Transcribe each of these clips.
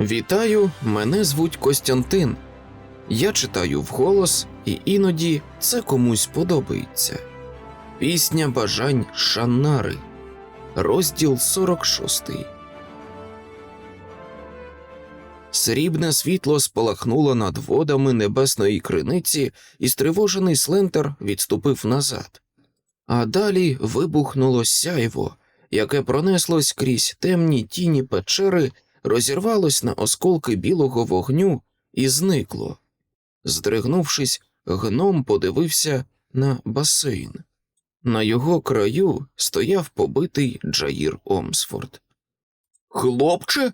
Вітаю, мене звуть Костянтин. Я читаю вголос, і іноді це комусь подобається. Пісня бажань Шаннари. Розділ 46. Срібне світло спалахнуло над водами небесної криниці, і стривожений слентер відступив назад. А далі вибухнуло сяйво, яке пронеслось крізь темні тіні печери, розірвалось на осколки білого вогню і зникло. Здригнувшись, гном подивився на басейн. На його краю стояв побитий Джаїр Омсфорд. Хлопче.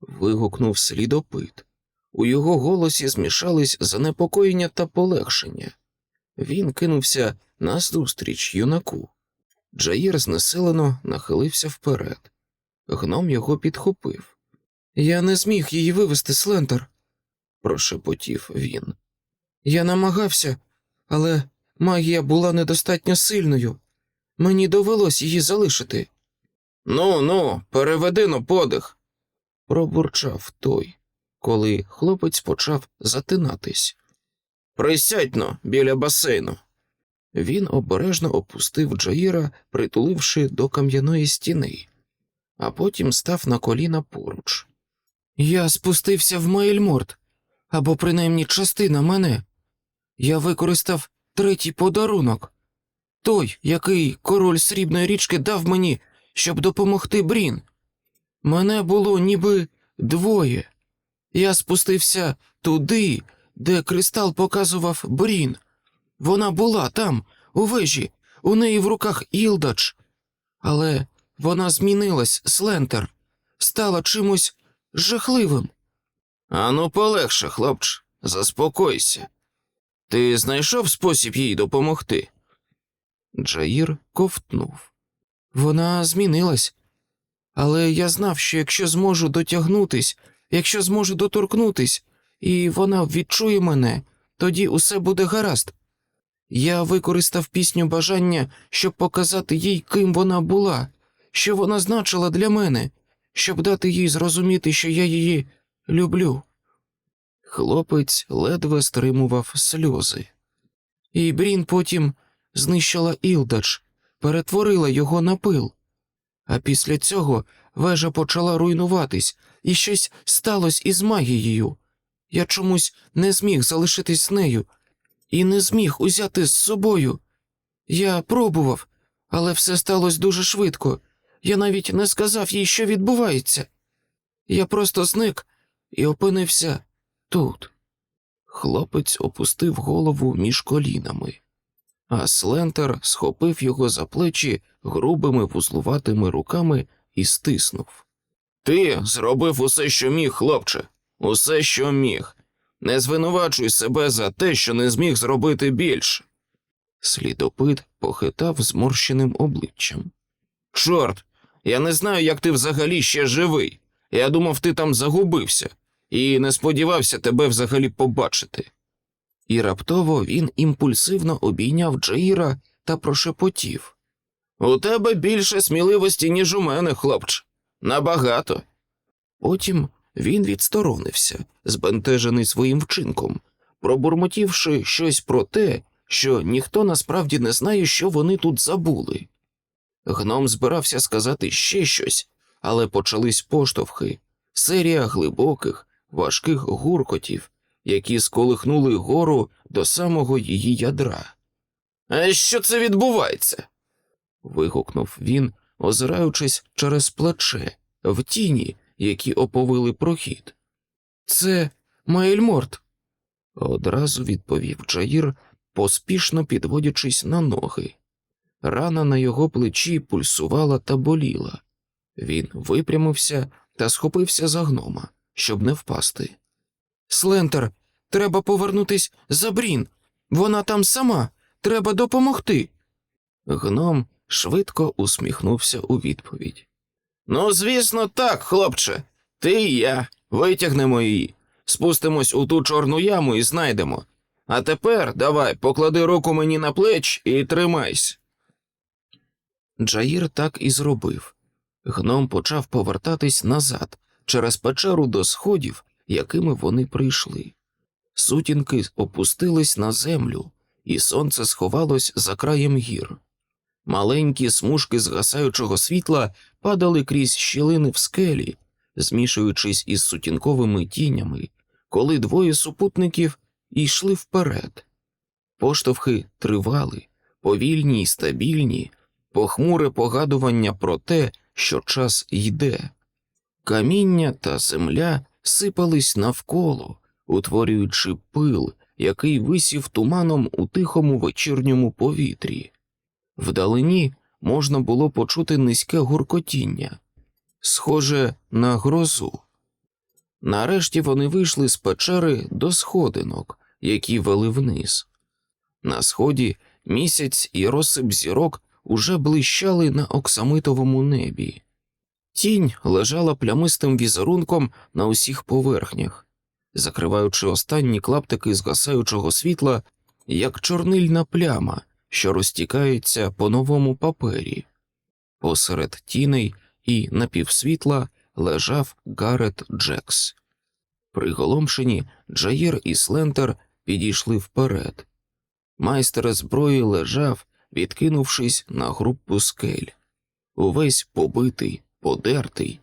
вигукнув слідопит. У його голосі змішались занепокоєння та полегшення. Він кинувся назустріч юнаку. Джаїр знеселено нахилився вперед. Гном його підхопив. Я не зміг її вивести, Слентер, прошепотів він. Я намагався, але магія була недостатньо сильною. Мені довелось її залишити. Ну, ну, переведи но подих, пробурчав той, коли хлопець почав затинатись. Присядьно біля басейну. Він обережно опустив Джаїра, притуливши до кам'яної стіни, а потім став на коліна поруч. Я спустився в Мейльморт, або принаймні частина мене. Я використав третій подарунок той, який король срібної річки дав мені, щоб допомогти Брін. Мене було ніби двоє. Я спустився туди, де кристал показував Брін. Вона була там, у вежі, у неї в руках Ілдач. Але вона змінилась, Слентер, стала чимось жахливим. Ану, полегше, хлопче, заспокойся. Ти знайшов спосіб їй допомогти? Джаїр ковтнув. Вона змінилась, але я знав, що якщо зможу дотягнутись, якщо зможу доторкнутись, і вона відчує мене, тоді усе буде гаразд. Я використав пісню бажання, щоб показати їй, ким вона була, що вона значила для мене, щоб дати їй зрозуміти, що я її люблю. Хлопець ледве стримував сльози. І Брін потім знищила Ілдач, перетворила його на пил. А після цього вежа почала руйнуватись, і щось сталося із магією. Я чомусь не зміг залишитись з нею і не зміг узяти з собою. Я пробував, але все сталося дуже швидко. Я навіть не сказав їй, що відбувається. Я просто зник і опинився тут. Хлопець опустив голову між колінами, а Слентер схопив його за плечі грубими вузлуватими руками і стиснув. Ти зробив усе, що міг, хлопче, усе, що міг. Не звинувачуй себе за те, що не зміг зробити більше. Слідопит похитав зморщеним обличчям. Чорт, я не знаю, як ти взагалі ще живий. Я думав, ти там загубився, і не сподівався тебе взагалі побачити. І раптово він імпульсивно обійняв Джаїра та прошепотів. У тебе більше сміливості, ніж у мене, хлопче. Набагато. Потім він відсторонився, збентежений своїм вчинком, пробурмотівши щось про те, що ніхто насправді не знає, що вони тут забули. Гном збирався сказати ще щось, але почались поштовхи, серія глибоких, важких гуркотів, які сколихнули гору до самого її ядра. А що це відбувається? вигукнув він, озираючись через плече, в тіні, які оповили прохід. Це Маельморт, одразу відповів Джаїр, поспішно підводячись на ноги. Рана на його плечі пульсувала та боліла. Він випрямився та схопився за гнома, щоб не впасти. Слентер, треба повернутись за Брін. Вона там сама. Треба допомогти. Гном швидко усміхнувся у відповідь. Ну, звісно, так, хлопче. Ти і я витягнемо її, спустимось у ту чорну яму і знайдемо. А тепер давай поклади руку мені на плеч і тримайся. Джаїр так і зробив. Гном почав повертатись назад, через печеру до сходів, якими вони прийшли. Сутінки опустились на землю, і сонце сховалось за краєм гір. Маленькі смужки згасаючого світла падали крізь щілини в скелі, змішуючись із сутінковими тінями, коли двоє супутників йшли вперед. Поштовхи тривали, повільні й стабільні, похмуре погадування про те, що час йде. Каміння та земля сипались навколо, утворюючи пил, який висів туманом у тихому вечірньому повітрі. Вдалині можна було почути низьке гуркотіння, схоже на грозу. Нарешті вони вийшли з печери до сходинок, які вели вниз. На сході місяць і розсип зірок уже блищали на оксамитовому небі. Тінь лежала плямистим візерунком на усіх поверхнях, закриваючи останні клаптики згасаючого світла, як чорнильна пляма, що розтікається по новому папері. Посеред тіней і напівсвітла лежав Гарет Джекс. Приголомшені Джаїр і Слентер підійшли вперед. Майстер зброї лежав, відкинувшись на групу скель. Увесь побитий, подертий.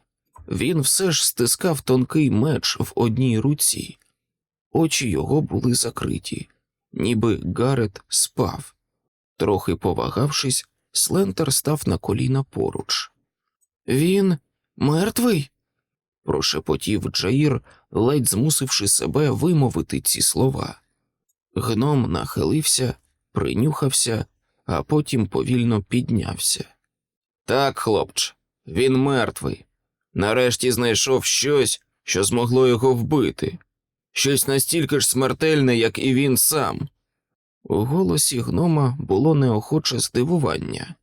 Він все ж стискав тонкий меч в одній руці. Очі його були закриті, ніби Гарет спав. Трохи повагавшись, Слентер став на коліна поруч. Він мертвий? прошепотів Джаїр, ледь змусивши себе вимовити ці слова. Гном нахилився, принюхався, а потім повільно піднявся. Так, хлопче, він мертвий. Нарешті знайшов щось, що змогло його вбити, щось настільки ж смертельне, як і він сам. У голосі гнома було неохоче здивування.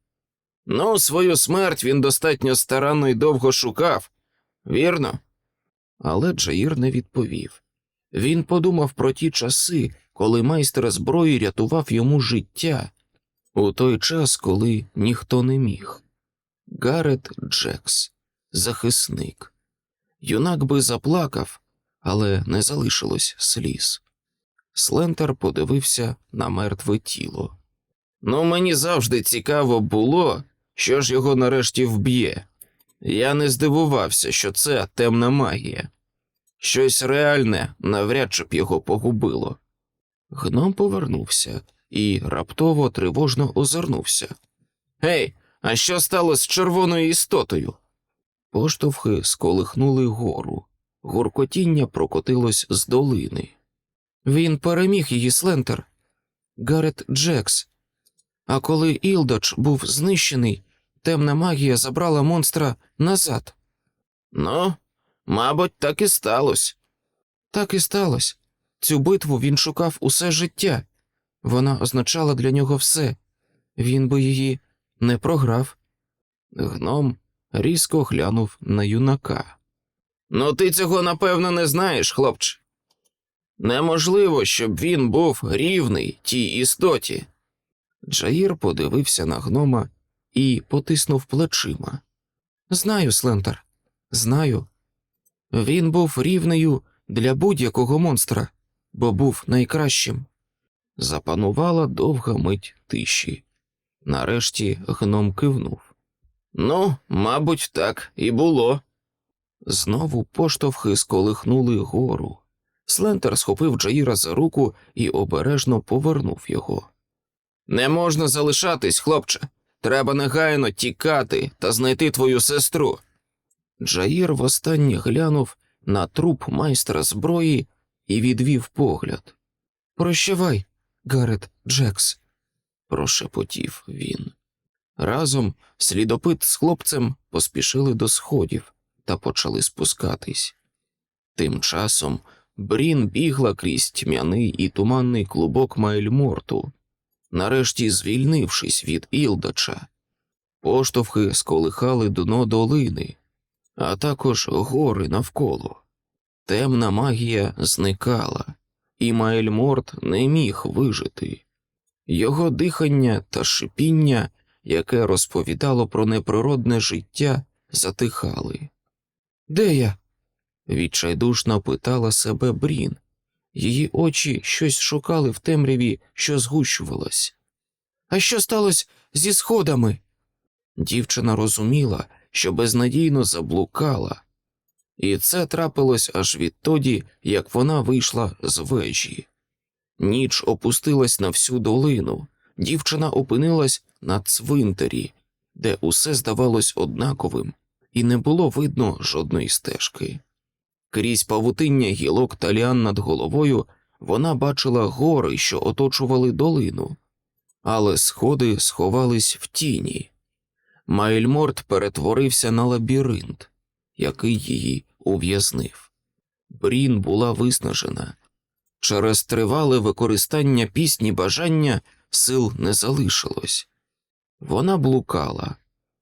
Ну, свою смерть він достатньо старанно і довго шукав, вірно? Але Джаїр не відповів. Він подумав про ті часи, коли майстер зброї рятував йому життя, у той час, коли ніхто не міг. Гарет Джекс, захисник. Юнак би заплакав, але не залишилось сліз. Слентер подивився на мертве тіло. Ну, мені завжди цікаво було, що ж його нарешті вб'є. Я не здивувався, що це темна магія. Щось реальне навряд чи б його погубило. Гном повернувся і раптово тривожно озирнувся. Гей, а що стало з червоною істотою? Поштовхи сколихнули гору, гуркотіння прокотилось з долини. Він переміг її Слентер, Гарет Джекс. А коли Ілдач був знищений, темна магія забрала монстра назад. Ну, мабуть, так і сталося. Так і сталося. Цю битву він шукав усе життя. Вона означала для нього все. Він би її не програв. Гном різко глянув на юнака. Ну, ти цього напевно не знаєш, хлопче. Неможливо, щоб він був рівний тій істоті. Джаїр подивився на гнома і потиснув плечима. Знаю, Слентер, знаю. Він був рівнею для будь-якого монстра, бо був найкращим. Запанувала довга мить тиші. Нарешті гном кивнув. Ну, мабуть, так і було. Знову поштовхи сколихнули гору. Слентер схопив Джаїра за руку і обережно повернув його. Не можна залишатись, хлопче. Треба негайно тікати та знайти твою сестру. Джаїр востаннє глянув на труп майстра зброї і відвів погляд. Прощавай, Гарет Джекс, прошепотів він. Разом слідопит з хлопцем поспішили до сходів та почали спускатись. Тим часом Брін бігла крізь тьмяний і туманний клубок Майльморту, нарешті звільнившись від Ілдача. Поштовхи сколихали дно долини, а також гори навколо. Темна магія зникала, і Маельморт не міг вижити. Його дихання та шипіння, яке розповідало про неприродне життя, затихали. Де я? Відчайдушно питала себе Брін. Її очі щось шукали в темряві, що згущувалось. А що сталося зі сходами? Дівчина розуміла, що безнадійно заблукала, і це трапилось аж відтоді, як вона вийшла з вежі. Ніч опустилась на всю долину, дівчина опинилась на цвинтарі, де усе здавалось однаковим, і не було видно жодної стежки. Крізь павутиння гілок та ліан над головою вона бачила гори, що оточували долину, але сходи сховались в тіні. Майльморт перетворився на лабіринт, який її ув'язнив. Брін була виснажена. Через тривале використання пісні бажання сил не залишилось. Вона блукала,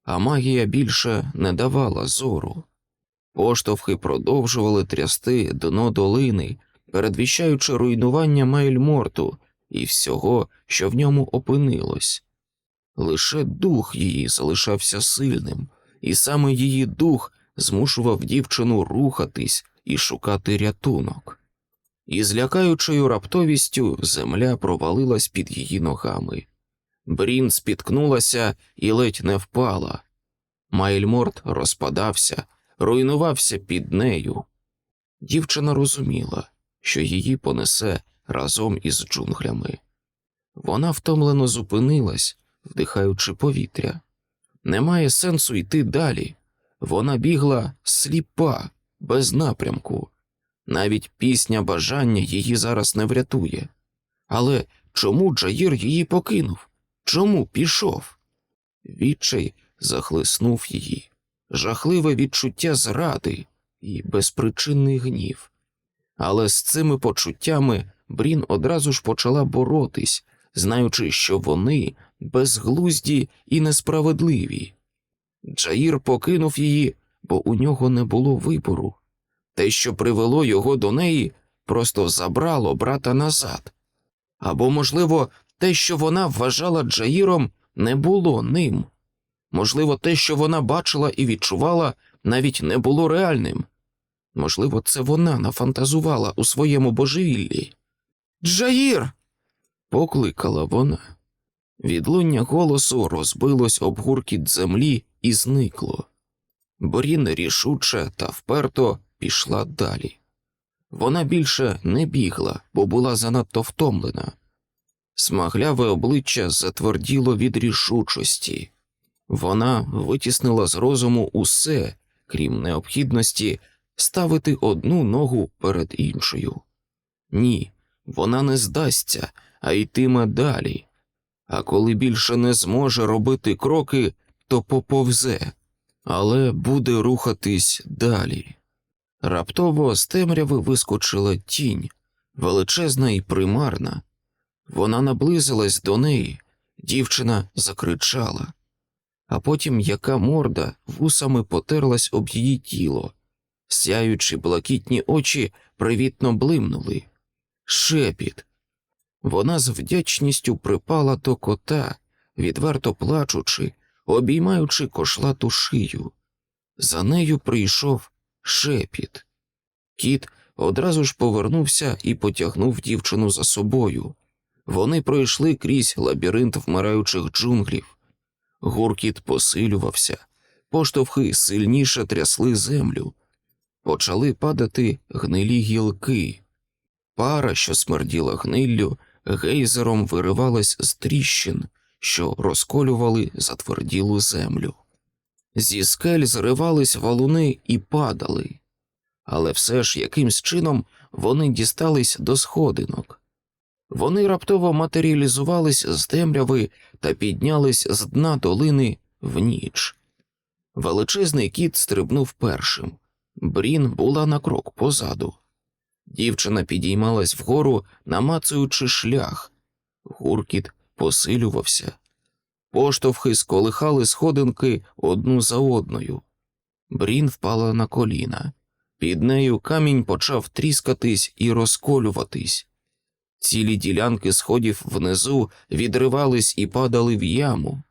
а магія більше не давала зору. Поштовхи продовжували трясти дно долини, передвіщаючи руйнування Мейльморту і всього, що в ньому опинилось. Лише дух її залишався сильним, і саме її дух змушував дівчину рухатись і шукати рятунок. І з лякаючою раптовістю земля провалилась під її ногами. Брін спіткнулася і ледь не впала. Майльморт розпадався, руйнувався під нею. Дівчина розуміла, що її понесе разом із джунглями. Вона втомлено зупинилась, вдихаючи повітря. Немає сенсу йти далі. Вона бігла сліпа, без напрямку. Навіть пісня бажання її зараз не врятує. Але чому Джаїр її покинув? Чому пішов? Відчай захлиснув її, жахливе відчуття зради і безпричинний гнів. Але з цими почуттями Брін одразу ж почала боротись, знаючи, що вони безглузді і несправедливі. Джаїр покинув її, бо у нього не було вибору. Те, що привело його до неї, просто забрало брата назад. Або, можливо, те, що вона вважала Джаїром, не було ним. Можливо, те, що вона бачила і відчувала, навіть не було реальним. Можливо, це вона нафантазувала у своєму божевіллі. Джаїр. покликала вона. Відлуння голосу розбилось об гуркіт землі і зникло. Борін рішуче та вперто пішла далі. Вона більше не бігла, бо була занадто втомлена. Смагляве обличчя затверділо від рішучості. Вона витіснила з розуму усе, крім необхідності ставити одну ногу перед іншою. Ні, вона не здасться, а йтиме далі. А коли більше не зможе робити кроки, то поповзе, але буде рухатись далі. Раптово з темряви вискочила тінь, величезна і примарна. Вона наблизилась до неї, дівчина закричала, а потім яка морда вусами потерлась об її тіло, сяючи блакитні очі привітно блимнули. Шепіт. Вона з вдячністю припала до кота, відверто плачучи, обіймаючи кошлату шию. За нею прийшов шепіт. Кіт одразу ж повернувся і потягнув дівчину за собою. Вони пройшли крізь лабіринт вмираючих джунглів. Гуркіт посилювався, поштовхи сильніше трясли землю, почали падати гнилі гілки. Пара, що смерділа гниллю, гейзером виривалась з тріщин, що розколювали затверділу землю. Зі скель зривались валуни і падали, але все ж якимсь чином вони дістались до сходинок. Вони раптово матеріалізувались з темряви та піднялись з дна долини в ніч. Величезний кіт стрибнув першим. Брін була на крок позаду. Дівчина підіймалась вгору, намацуючи шлях. Гуркіт посилювався. Поштовхи сколихали сходинки одну за одною. Брін впала на коліна. Під нею камінь почав тріскатись і розколюватись. Цілі ділянки сходів внизу відривались і падали в яму.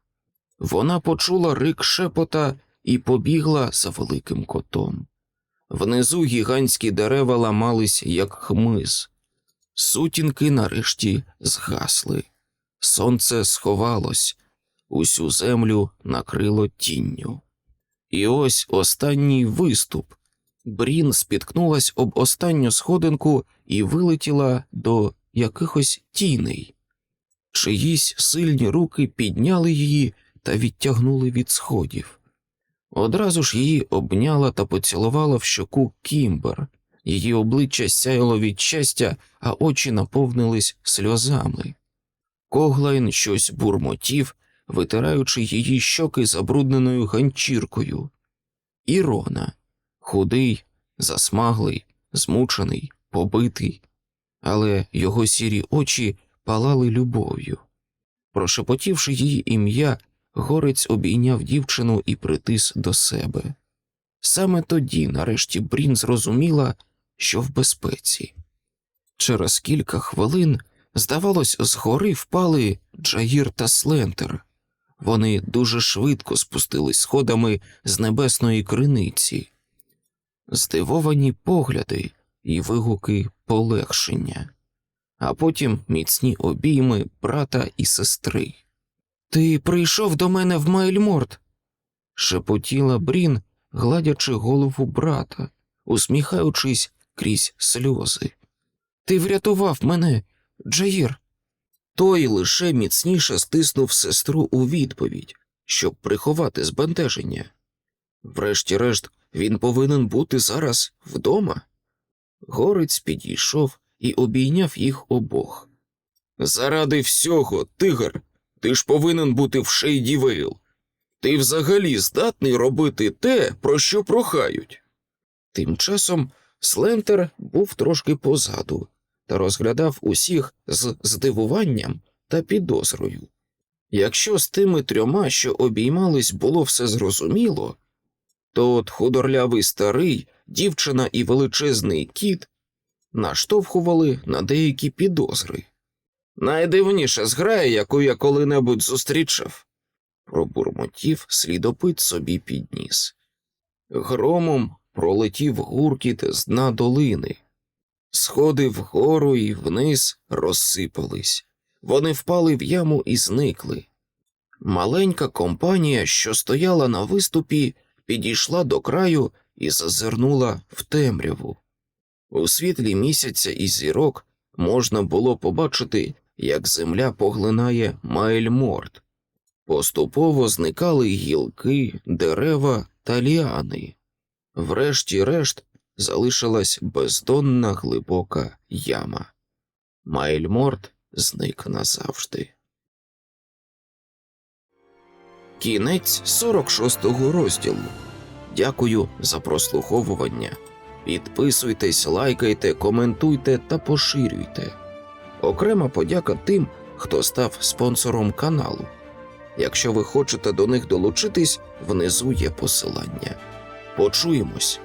Вона почула рик шепота і побігла за великим котом. Внизу гігантські дерева ламались, як хмиз. Сутінки нарешті згасли. Сонце сховалось, усю землю накрило тінню. І ось останній виступ. Брін спіткнулась об останню сходинку і вилетіла до якихось тіней. Чиїсь сильні руки підняли її та відтягнули від сходів. Одразу ж її обняла та поцілувала в щоку Кімбер. Її обличчя сяяло від щастя, а очі наповнились сльозами. Коглайн щось бурмотів, витираючи її щоки забрудненою ганчіркою. Ірона худий, засмаглий, змучений, побитий, але його сірі очі палали любов'ю. Прошепотівши її ім'я, горець обійняв дівчину і притис до себе. Саме тоді, нарешті, Брін зрозуміла, що в безпеці. Через кілька хвилин, здавалось, згори впали Джаїр та Слентер. Вони дуже швидко спустились сходами з небесної криниці. Здивовані погляди і вигуки полегшення, а потім міцні обійми брата і сестри. Ти прийшов до мене в Майльморт, шепотіла Брін, гладячи голову брата, усміхаючись крізь сльози. Ти врятував мене, Джаїр. Той лише міцніше стиснув сестру у відповідь, щоб приховати збентеження. Врешті-решт, він повинен бути зараз вдома. Горець підійшов і обійняв їх обох. Заради всього, тигр, ти ж повинен бути в Шейді Вейл. Ти взагалі здатний робити те, про що прохають. Тим часом Слентер був трошки позаду та розглядав усіх з здивуванням та підозрою. Якщо з тими трьома, що обіймались, було все зрозуміло, то от худорлявий старий, дівчина і величезний кіт наштовхували на деякі підозри. Найдивніша зграя, яку я коли-небудь зустрічав, пробурмотів слідопит собі підніс. Громом пролетів гуркіт з дна долини. Сходи вгору і вниз розсипались. Вони впали в яму і зникли. Маленька компанія, що стояла на виступі, підійшла до краю і зазирнула в темряву. У світлі місяця і зірок можна було побачити, як земля поглинає Майльморт. Поступово зникали гілки, дерева та ліани. Врешті-решт залишилась бездонна глибока яма. Майльморт зник назавжди. Кінець 46-го розділу. Дякую за прослуховування. Підписуйтесь, лайкайте, коментуйте та поширюйте. Окрема подяка тим, хто став спонсором каналу. Якщо ви хочете до них долучитись, внизу є посилання. Почуємось.